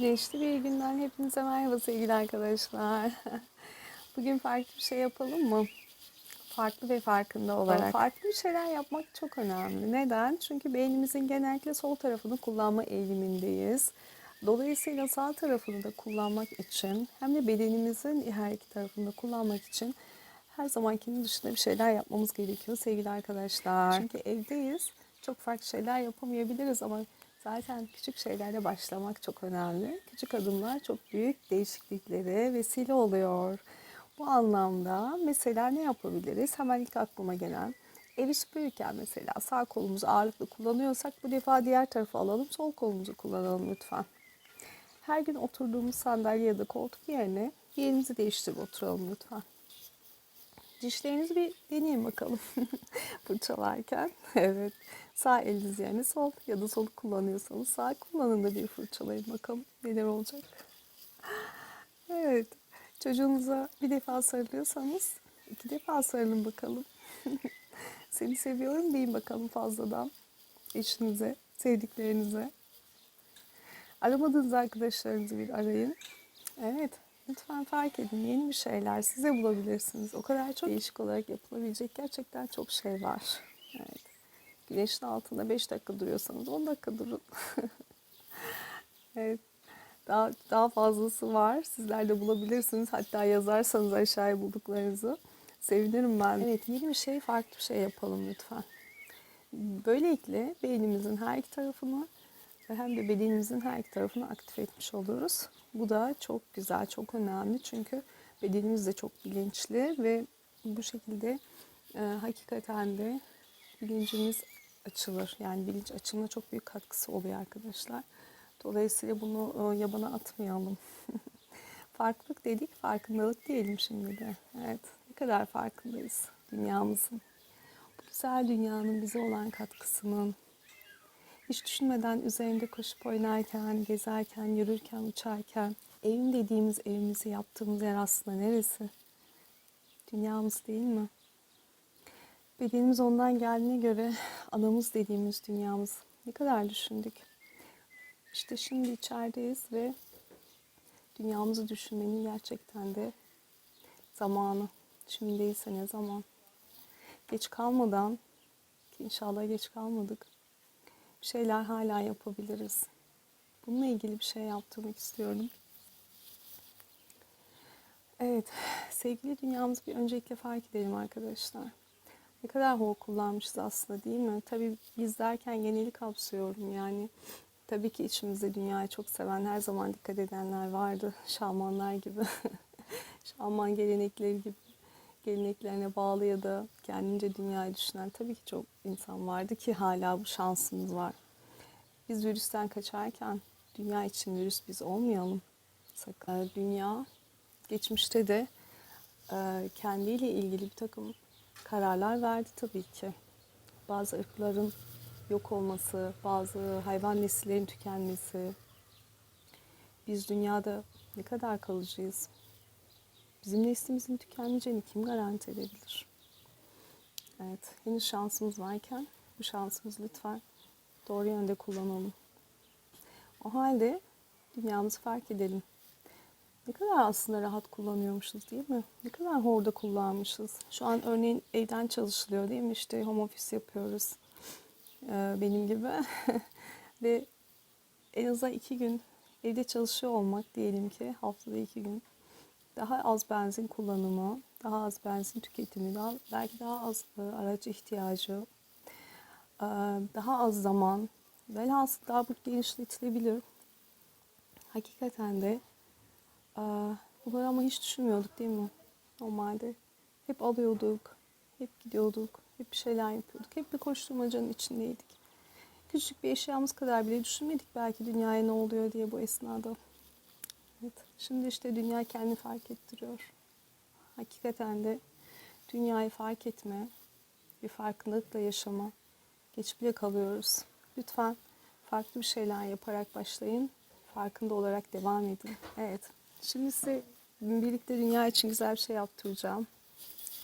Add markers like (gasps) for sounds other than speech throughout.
Güneşli bir günden hepinize merhaba sevgili arkadaşlar. (laughs) Bugün farklı bir şey yapalım mı? Farklı ve farkında olarak. Farklı bir şeyler yapmak çok önemli. Neden? Çünkü beynimizin genellikle sol tarafını kullanma eğilimindeyiz. Dolayısıyla sağ tarafını da kullanmak için hem de bedenimizin her iki tarafını da kullanmak için her zamankinin dışında bir şeyler yapmamız gerekiyor sevgili arkadaşlar. Çünkü evdeyiz. Çok farklı şeyler yapamayabiliriz ama zaten küçük şeylerle başlamak çok önemli. Küçük adımlar çok büyük değişikliklere vesile oluyor. Bu anlamda mesela ne yapabiliriz? Hemen ilk aklıma gelen evi süpürürken mesela sağ kolumuzu ağırlıklı kullanıyorsak bu defa diğer tarafa alalım sol kolumuzu kullanalım lütfen. Her gün oturduğumuz sandalye ya da koltuk yerine yerimizi değiştirip oturalım lütfen. Dişlerinizi bir deneyin bakalım (laughs) fırçalarken. (laughs) evet. Sağ eliniz yerine sol ya da solu kullanıyorsanız sağ kullanın da bir fırçalayın bakalım neler olacak. (gasps) Evet. Çocuğunuza bir defa sarılıyorsanız iki defa sarılın bakalım. (laughs) Seni seviyorum deyin bakalım fazladan. Eşinize, sevdiklerinize. Aramadığınız arkadaşlarınızı bir arayın. Evet. Lütfen fark edin. Yeni bir şeyler size bulabilirsiniz. O kadar çok değişik olarak yapılabilecek gerçekten çok şey var. Evet. Güneşin altında 5 dakika duruyorsanız 10 dakika durun. (laughs) evet. Daha, daha fazlası var. Sizler de bulabilirsiniz. Hatta yazarsanız aşağıya bulduklarınızı. Sevinirim ben. Evet yeni bir şey, farklı bir şey yapalım lütfen. Böylelikle beynimizin her iki tarafını ve hem de bedenimizin her iki tarafını aktif etmiş oluruz. Bu da çok güzel, çok önemli çünkü bedenimiz de çok bilinçli ve bu şekilde e, hakikaten de bilincimiz açılır. Yani bilinç açılımına çok büyük katkısı oluyor arkadaşlar. Dolayısıyla bunu e, yabana atmayalım. (laughs) Farklılık dedik, farkındalık diyelim şimdi de. Evet, ne kadar farkındayız dünyamızın. Bu güzel dünyanın bize olan katkısının, hiç düşünmeden üzerinde koşup oynarken, gezerken, yürürken, uçarken evim dediğimiz evimizi yaptığımız yer aslında neresi? Dünyamız değil mi? Bedenimiz ondan geldiğine göre anamız dediğimiz dünyamız ne kadar düşündük? İşte şimdi içerideyiz ve dünyamızı düşünmenin gerçekten de zamanı. Şimdi değilse ne zaman? Geç kalmadan ki inşallah geç kalmadık bir şeyler hala yapabiliriz. Bununla ilgili bir şey yaptırmak istiyorum. Evet, sevgili dünyamızı bir öncelikle fark edelim arkadaşlar. Ne kadar hor kullanmışız aslında değil mi? Tabii biz derken geneli kapsıyorum yani. Tabii ki içimizde dünyayı çok seven, her zaman dikkat edenler vardı. (laughs) Şamanlar gibi, (laughs) şaman gelenekleri gibi geleneklerine bağlı ya da kendince dünyayı düşünen tabii ki çok insan vardı ki hala bu şansımız var. Biz virüsten kaçarken dünya için virüs biz olmayalım. Sakın. Dünya geçmişte de e, kendiyle ilgili bir takım kararlar verdi tabii ki. Bazı ırkların yok olması, bazı hayvan nesillerin tükenmesi. Biz dünyada ne kadar kalıcıyız? Bizim neslimizin tükenmeyeceğini kim garanti edebilir? Evet, henüz şansımız varken bu şansımızı lütfen doğru yönde kullanalım. O halde dünyamızı fark edelim. Ne kadar aslında rahat kullanıyormuşuz değil mi? Ne kadar horda kullanmışız. Şu an örneğin evden çalışılıyor değil mi? İşte home office yapıyoruz. Ee, benim gibi. (laughs) Ve en azından iki gün evde çalışıyor olmak diyelim ki haftada iki gün daha az benzin kullanımı, daha az benzin tüketimi, daha, belki daha az e, araç ihtiyacı, e, daha az zaman, velhasıl daha bu genişletilebilir. Hakikaten de e, bunları ama hiç düşünmüyorduk değil mi? Normalde hep alıyorduk, hep gidiyorduk, hep bir şeyler yapıyorduk, hep bir koşturmacanın içindeydik. Küçük bir eşyamız kadar bile düşünmedik belki dünyaya ne oluyor diye bu esnada. Evet, şimdi işte dünya kendini fark ettiriyor. Hakikaten de dünyayı fark etme, bir farkındalıkla yaşama, geç bile kalıyoruz. Lütfen farklı bir şeyler yaparak başlayın, farkında olarak devam edin. Evet, şimdi size birlikte dünya için güzel bir şey yaptıracağım.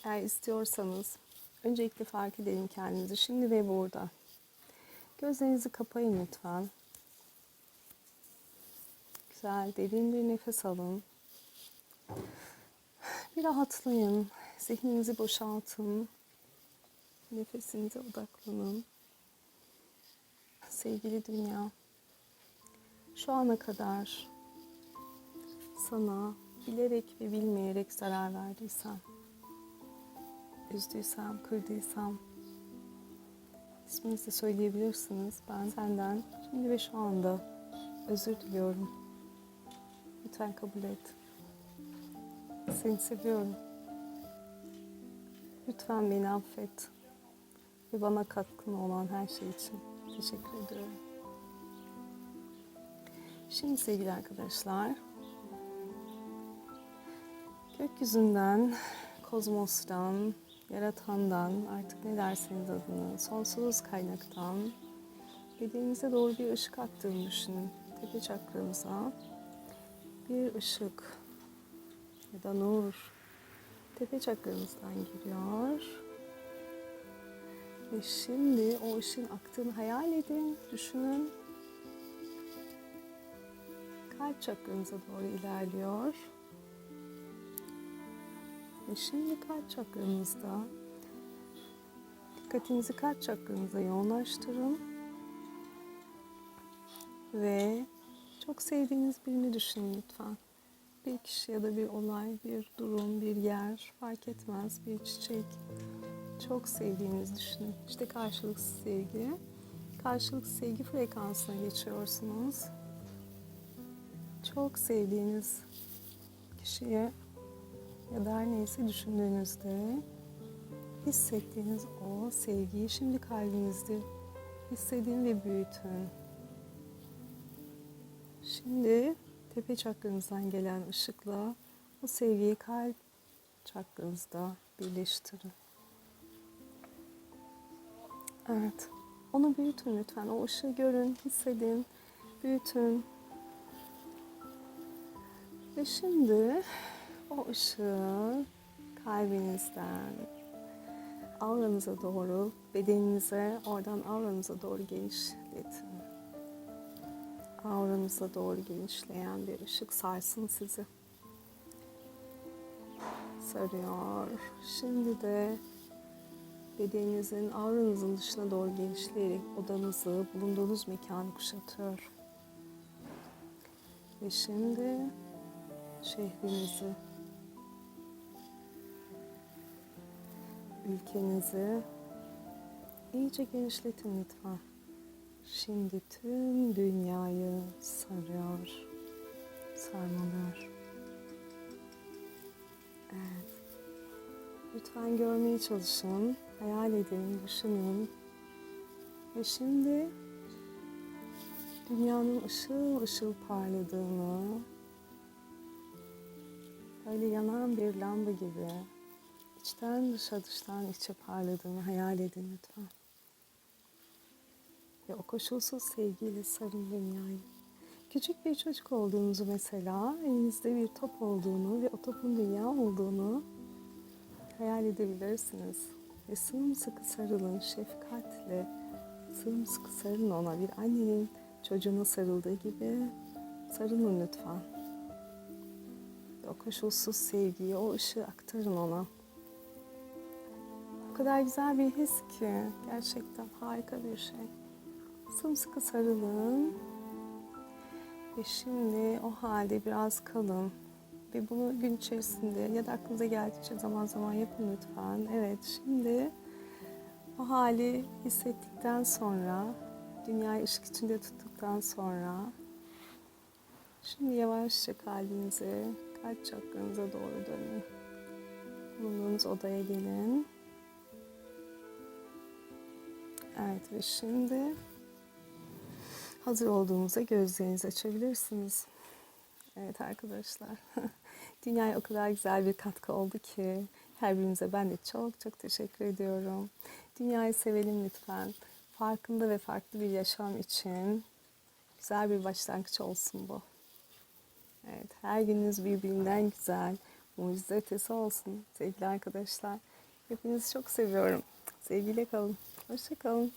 Eğer istiyorsanız öncelikle fark edelim kendinizi şimdi ve burada. Gözlerinizi kapayın lütfen güzel derin bir nefes alın. Bir rahatlayın. Zihninizi boşaltın. Nefesinize odaklanın. Sevgili dünya, şu ana kadar sana bilerek ve bilmeyerek zarar verdiysem, üzdüysem, kırdıysam, isminizi söyleyebilirsiniz. Ben senden şimdi ve şu anda özür diliyorum. Lütfen kabul et. Seni seviyorum. Lütfen beni affet. Ve bana katkın olan her şey için teşekkür ediyorum. Şimdi sevgili arkadaşlar, gökyüzünden, kozmostan, yaratandan, artık ne derseniz adını, sonsuz kaynaktan bedeninize doğru bir ışık attığını düşünün. Tepe çakranıza bir ışık ya da nur tepe çakranızdan geliyor. Ve şimdi o ışığın aktığını hayal edin, düşünün. Kalp çakranıza doğru ilerliyor. Ve şimdi kalp çakranızda dikkatinizi kalp çakranıza yoğunlaştırın. Ve çok sevdiğiniz birini düşünün lütfen. Bir kişi ya da bir olay, bir durum, bir yer fark etmez. Bir çiçek. Çok sevdiğinizi düşünün. İşte karşılıksız sevgi. Karşılıksız sevgi frekansına geçiyorsunuz. Çok sevdiğiniz kişiye ya da her neyse düşündüğünüzde hissettiğiniz o sevgiyi şimdi kalbinizde hissedin ve büyütün. Şimdi tepe çakranızdan gelen ışıkla o sevgiyi kalp çakranızda birleştirin. Evet. Onu büyütün lütfen. O ışığı görün, hissedin, büyütün. Ve şimdi o ışığı kalbinizden auranıza doğru, bedeninize, oradan auranıza doğru genişletin. Auranıza doğru genişleyen bir ışık sarsın sizi. Sarıyor. Şimdi de bedeninizin auranızın dışına doğru genişleyerek odanızı, bulunduğunuz mekanı kuşatıyor. Ve şimdi şehrinizi, ülkenizi iyice genişletin lütfen. Şimdi tüm dünyayı sarıyor, sarmalıyor. Evet. Lütfen görmeye çalışın, hayal edin, düşünün. Ve şimdi dünyanın ışıl ışıl parladığını, böyle yanan bir lamba gibi içten dışa dıştan içe parladığını hayal edin lütfen. Ve o koşulsuz sevgiyle sarın dünyayı. Küçük bir çocuk olduğunuzu mesela, elinizde bir top olduğunu ve o topun dünya olduğunu hayal edebilirsiniz. Ve sımsıkı sarılın şefkatle, sımsıkı sarılın ona bir annenin çocuğuna sarıldığı gibi sarılın lütfen. Ve o koşulsuz sevgiyi, o ışığı aktarın ona. O kadar güzel bir his ki gerçekten harika bir şey. Sımsıkı sarılın. Ve şimdi o halde biraz kalın. Ve bunu gün içerisinde ya da aklınıza geldikçe zaman zaman yapın lütfen. Evet şimdi o hali hissettikten sonra, dünyayı ışık içinde tuttuktan sonra şimdi yavaşça kalbinize, kalp çakranıza doğru dönün. Bulunduğunuz odaya gelin. Evet ve şimdi hazır olduğunuzda gözlerinizi açabilirsiniz. Evet arkadaşlar. (laughs) Dünyaya o kadar güzel bir katkı oldu ki her birimize ben de çok çok teşekkür ediyorum. Dünyayı sevelim lütfen. Farkında ve farklı bir yaşam için güzel bir başlangıç olsun bu. Evet, her gününüz birbirinden güzel, mucize ötesi olsun sevgili arkadaşlar. Hepinizi çok seviyorum. Sevgiyle kalın. Hoşçakalın.